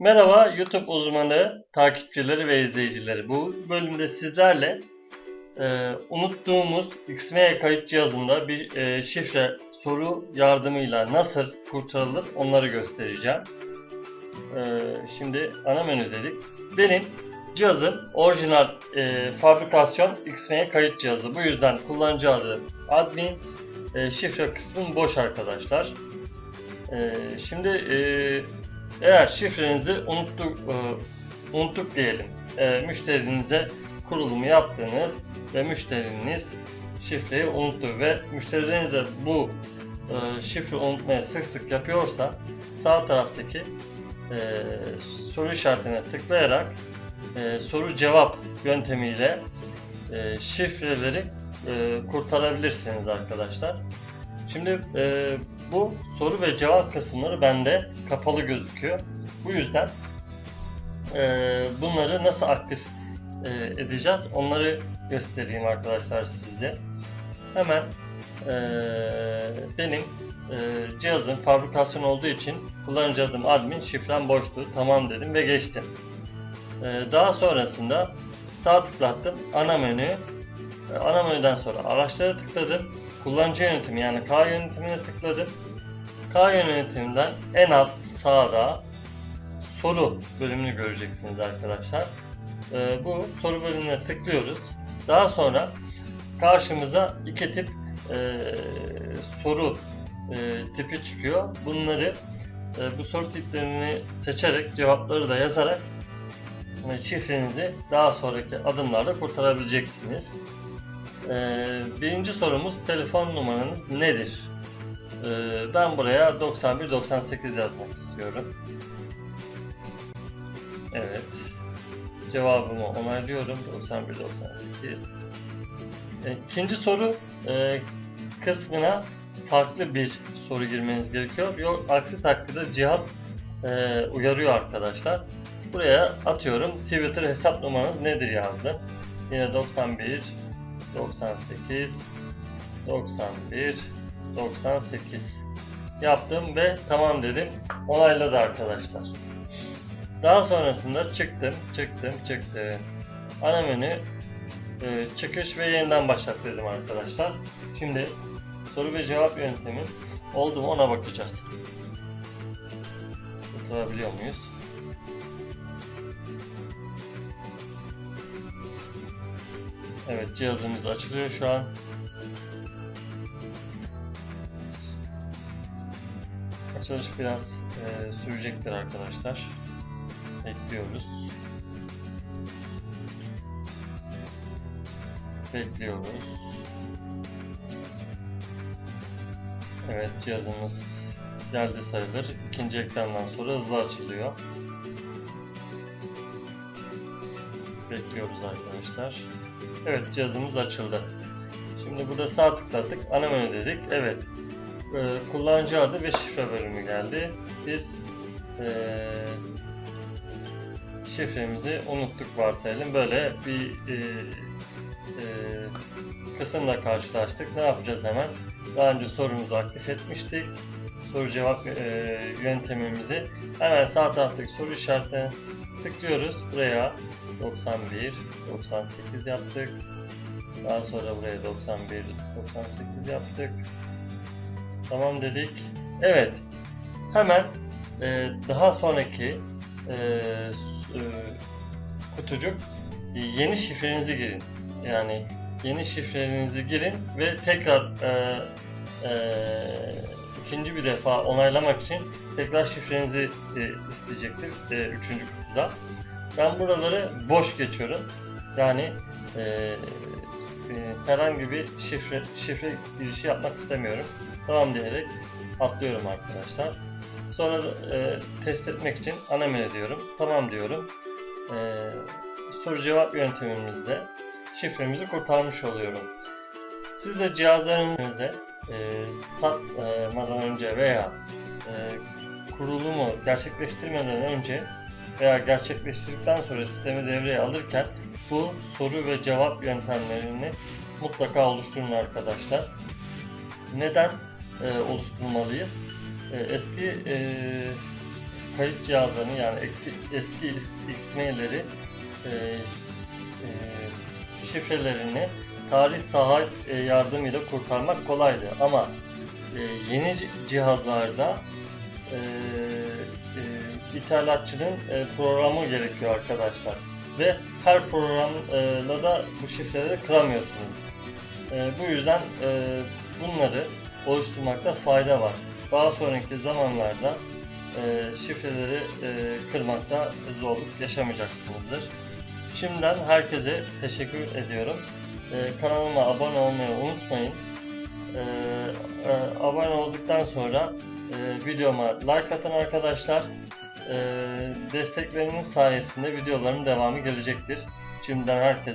Merhaba YouTube uzmanı, takipçileri ve izleyicileri. Bu bölümde sizlerle e, unuttuğumuz XML kayıt cihazında bir e, şifre soru yardımıyla nasıl kurtarılır onları göstereceğim. E, şimdi ana menü dedik. Benim cihazım orijinal e, fabrikasyon XML kayıt cihazı. Bu yüzden kullanıcı adı admin, e, şifre kısmım boş arkadaşlar. E, şimdi e, eğer şifrenizi unuttuk, e, unuttuk diyelim. E, müşterinize kurulumu yaptınız ve müşteriniz şifreyi unuttu ve müşterileriniz de bu e, şifre unutmaya sık sık yapıyorsa sağ taraftaki e, soru işaretine tıklayarak soru cevap yöntemiyle şifreleri kurtarabilirsiniz arkadaşlar. Şimdi e, bu soru ve cevap kısımları bende kapalı gözüküyor. Bu yüzden e, bunları nasıl aktif e, edeceğiz onları göstereyim arkadaşlar size. Hemen e, benim e, cihazın fabrikasyon olduğu için kullanıcı adım admin şifrem boştu. Tamam dedim ve geçtim. E, daha sonrasında sağ tıklattım ana menü. E, ana menüden sonra araçlara tıkladım. Kullanıcı yönetimi yani K yönetimine tıkladım. K yönetiminden en alt sağda soru bölümünü göreceksiniz arkadaşlar. Ee, bu soru bölümüne tıklıyoruz. Daha sonra karşımıza iki tip e, soru e, tipi çıkıyor. Bunları e, bu soru tiplerini seçerek cevapları da yazarak şifrenizi daha sonraki adımlarda kurtarabileceksiniz. Ee, birinci sorumuz telefon numaranız nedir? Ee, ben buraya 9198 yazmak istiyorum. Evet. Cevabımı onaylıyorum. 9198. Ee, ikinci soru e, kısmına farklı bir soru girmeniz gerekiyor. Yok aksi takdirde cihaz e, uyarıyor arkadaşlar. Buraya atıyorum Twitter hesap numaranız nedir yazdım. Yine 91 98 91 98 yaptım ve tamam dedim. Onayladı arkadaşlar. Daha sonrasında çıktım, çıktım, çıktım. Ana menü e, çıkış ve yeniden başlat dedim arkadaşlar. Şimdi soru ve cevap yöntemi oldu mu ona bakacağız. Kurtarabiliyor muyuz? Evet cihazımız açılıyor şu an. Açılış biraz e, sürecektir arkadaşlar. Bekliyoruz. Bekliyoruz. Evet cihazımız geldi sayılır. İkinci ekrandan sonra hızlı açılıyor. Bekliyoruz arkadaşlar. Evet cihazımız açıldı. Şimdi burada sağ tıkladık. Ana menü dedik. Evet. Ee, kullanıcı adı ve şifre bölümü geldi. Biz ee, şifremizi unuttuk varsayalım. Böyle bir e, e, kısımla karşılaştık. Ne yapacağız hemen? Daha önce sorumuzu aktif etmiştik. Soru cevap e, yöntemimizi hemen sağ taraftaki soru işaretine tıklıyoruz. Buraya 91, 98 yaptık. Daha sonra buraya 91, 98 yaptık. Tamam dedik. Evet. Hemen e, daha sonraki e, e, kutucuk e, yeni şifrenizi girin. Yani yeni şifrenizi girin ve tekrar e, e, ikinci bir defa onaylamak için tekrar şifrenizi e, isteyecektir e, üçüncü kutuda. Ben buraları boş geçiyorum. Yani e, e, herhangi bir şifre şifre girişi yapmak istemiyorum. Tamam diyerek atlıyorum arkadaşlar. Sonra e, test etmek için ana menü diyorum. Tamam diyorum. E, soru cevap yöntemimizde şifremizi kurtarmış oluyorum. Siz de cihazlarınızı e, satmadan önce veya e, kurulumu gerçekleştirmeden önce veya gerçekleştirdikten sonra sistemi devreye alırken bu soru ve cevap yöntemlerini mutlaka oluşturun arkadaşlar. Neden e, oluşturmalıyız? E, eski e, kayıt cihazlarını yani eski, eski XMA'leri e, e, şifrelerini tarih saha e, yardımıyla kurtarmak kolaydı ama e, yeni cihazlarda e, ithalatçının programı gerekiyor arkadaşlar ve her programla da bu şifreleri kıramıyorsunuz. Bu yüzden bunları oluşturmakta fayda var. Daha sonraki zamanlarda e, şifreleri kırmakta zorluk yaşamayacaksınızdır. Şimdiden herkese teşekkür ediyorum. E, kanalıma abone olmayı unutmayın. E, e, abone olduktan sonra e, videoma like atın arkadaşlar. E, destekleriniz sayesinde videoların devamı gelecektir. Şimdiden herkese